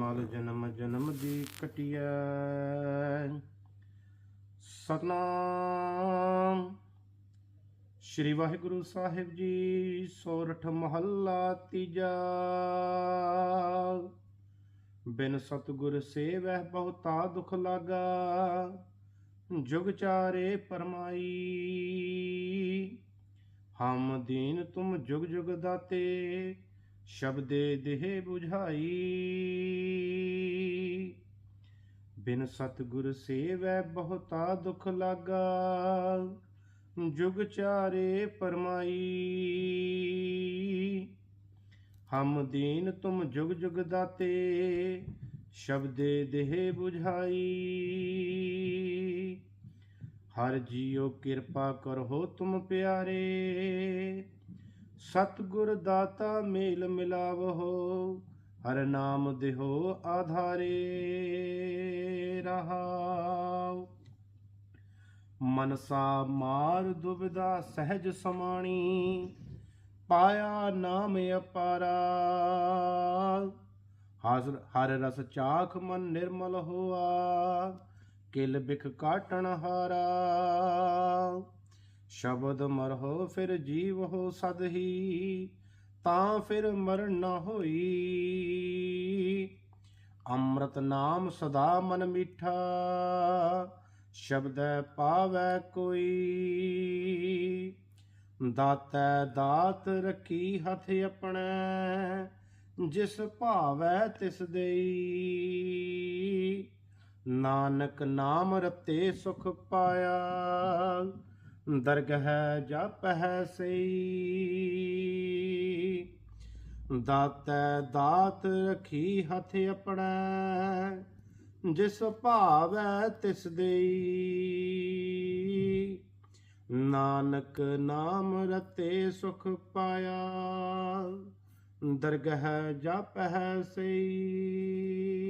ਮਲ ਜਨਮ ਜਨਮ ਦੀ ਕਟਿਐ। ਸਤਨਾਮ। ਸ੍ਰੀ ਵਾਹਿਗੁਰੂ ਸਾਹਿਬ ਜੀ, ਸੋਰਠ ਮਹੱਲਾ ਤੀਜਾ। ਬਿਨ ਸਤਗੁਰ ਸੇਵਹਿ ਬਹੁਤਾ ਦੁਖ ਲਾਗਾ, ਜੁਗ ਚਾਰੇ ਪਰਮਾਈ। ਹਮ ਦੀਨ ਤੁਮ ਜੁਗ ਜੁਗ ਦਾਤੇ ਸ਼ਬਦੇ ਦੇਹ 부ਝਾਈ ਬਿਨ ਸਤਗੁਰ ਸੇਵੈ ਬਹੁਤਾ ਦੁਖ ਲਾਗਾ, ਜੁਗ ਚਾਰੇ ਪਰਮਾਈ। ਹਮ ਦੀਨ ਤੁਮ ਜੁਗ ਜੁਗ ਦਾਤੇ, ਸ਼ਬਦੇ ਦੇਹ 부ਝਾਈ ਹਰ ਜੀਉ ਕਿਰਪਾ ਕਰੋ ਤੁਮ ਪਿਆਰੇ ਸਤਿਗੁਰ ਦਾਤਾ ਮੇਲ ਮਿਲਾਵੋ ਹਰ ਨਾਮ ਦਿਹੋ ਆਧਾਰੇ ਰਹਾਉ। ਮਨਸਾ ਮਾਰ ਦੁਬਿਦਾ ਸਹਿਜ ਸਮਾਣੀ, ਪਾਇਆ ਨਾਮ ਅਪਾਰਾ। ਹਰ ਹਰ ਰਸ ਚਾਖ ਮਨ ਨਿਰਮਲ ਹੋਆ, ਕਿਲ ਬਿਖ ਕਾਟਣ ਹਾਰਾ। ਸ਼ਬਦ ਮਰਹੁ ਫਿਰ ਜੀਵ ਹੋ ਸਦ ਹੀ ਤਾਂ ਫਿਰ ਮਰਨ ਨਾ ਹੋਈ। ਅੰਮ੍ਰਿਤ ਨਾਮ ਸਦਾ ਮਨ ਮਿੱਠਾ, ਸ਼ਬਦੈ ਪਾਵੈ ਕੋਈ। ਦਾਤੈ ਦਾਤ ਰੱਖੀ ਹੱਥ ਆਪਣੇ, ਜਿਸ ਭਾਵੈ ਤਿਸ ਦੇਈ। ਨਾਨਕ ਨਾਮ ਰਤੇ ਸੁਖ ਪਾਇਆ ਦਰਗਹ ਜਪਹਿ ਸਈ। ਦਾਤੈ ਦਾਤ ਰਖੀ ਹੱਥ ਆਪਣਾ, ਜਿਸ ਭਾਵੈ ਤਿਸ ਦੇਈ। ਨਾਨਕ ਨਾਮ ਰਤੇ ਸੁਖ ਪਾਇਆ, ਦਰਗਹ ਜਪਹਿ ਸਈ।